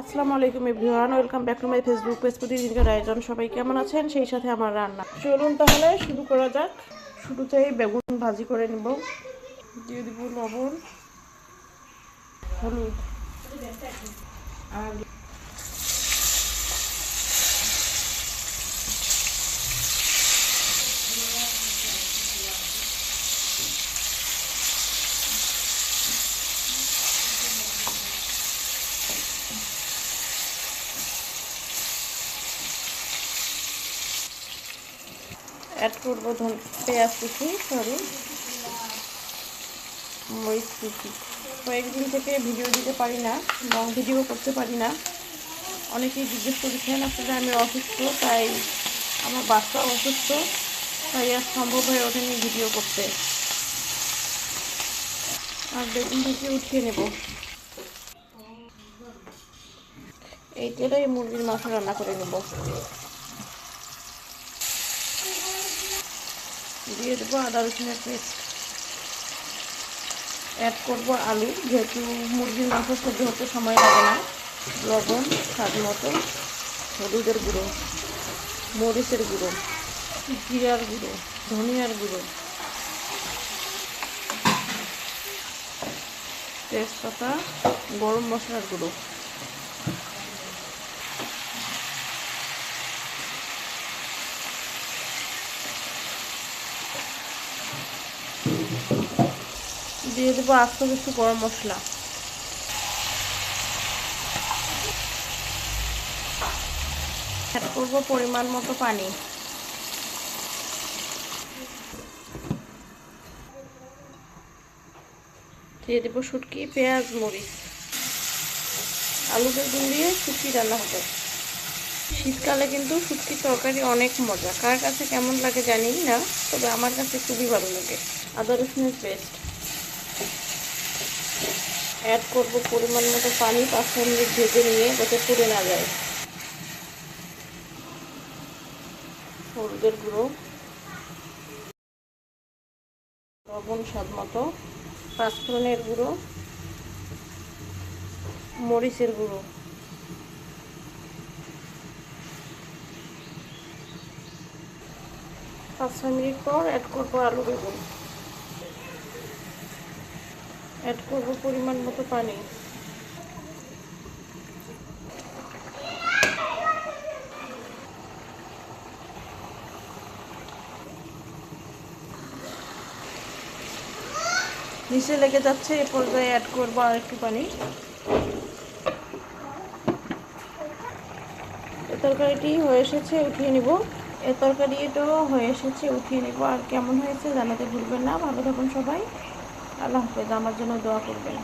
আসসালামু আলাইকুম everyone, welcome back to my Facebook page প্রতিদিনকার আয়োজন। সবাই কেমন আছেন? সেই সাথে আমার রান্না। চলুন তাহলে শুরু করা যাক। শুরুতেই বেগুন ভাজি করে নিব। দিয়ে দিব লবণ, হলুদ অ্যাড করব ধন পেঁয়াজ কুচি, সরি। মরিচ কুচি। কয়েকদিন থেকে ভিডিও দিতে পারি না লং ভিডিও করতে পারি না। অনেকেই জিজ্ঞেস করেছেন আসলে আমি অসুস্থ, তাই আমার বাচ্চা অসুস্থ, তাই আর সম্ভব হয়ে ওঠেনি ভিডিও করতে। আর বেগুন থেকে উঠিয়ে নেব। এই তেলেই মুরগির মাংস রান্না করে নেব। দিয়ে দেবো আদা রসুনের পেস্ট অ্যাড করব আলু, যেহেতু মুরগির মাংস সেদ্ধ হতে সময় লাগে না। লবণ, স্বাদ মতো, হলুদের গুঁড়ো, মরিচের গুঁড়ো, জিরার গুঁড়ো, ধনিয়ার গুঁড়ো। তেজপাতা, গরম মশলার গুঁড়ো। দিয়ে দেবো আস্ত কিছু গরম মশলা। করব পরিমাণ মতো পানি। দিয়ে দেবো শুটকি, পেঁয়াজ, মরিচ। আলু বেগুন দিয়ে শুটকি রান্না হবে। শীতকালে কিন্তু শুটকি তরকারি অনেক মজা। কার কাছে কেমন লাগে জানি না, তবে আমার কাছে খুবই ভালো লাগে। আদা রসুনের পেস্ট অ্যাড করব পরিমাণ মতো পানি, পাঁচ মিনিট ভেজে নিয়ে যাতে পুড়ে না যায়। হলুদের গুঁড়ো। লবণ স্বাদ মতো। পাঁচফোড়নের গুঁড়ো। মরিচের গুঁড়ো। পাঁচ ছ মিনিট পর অ্যাড করব আলু বেগুন। অ্যাড করব পরিমাণ মতো পানি। নিচে লেগে যাচ্ছে, এ পর্যায়ে অ্যাড করব আর একটু পানি। এ তরকারিটি হয়ে এসেছে, উঠিয়ে নিব। এ তরকারিটাও হয়ে এসেছে, উঠিয়ে নিব। আর কেমন হয়েছে জানাতে ভুলবেন না। ভালো থাকুন সবাই। আল্লাহ হাফেজ আমার জন্য দোয়া করবেন।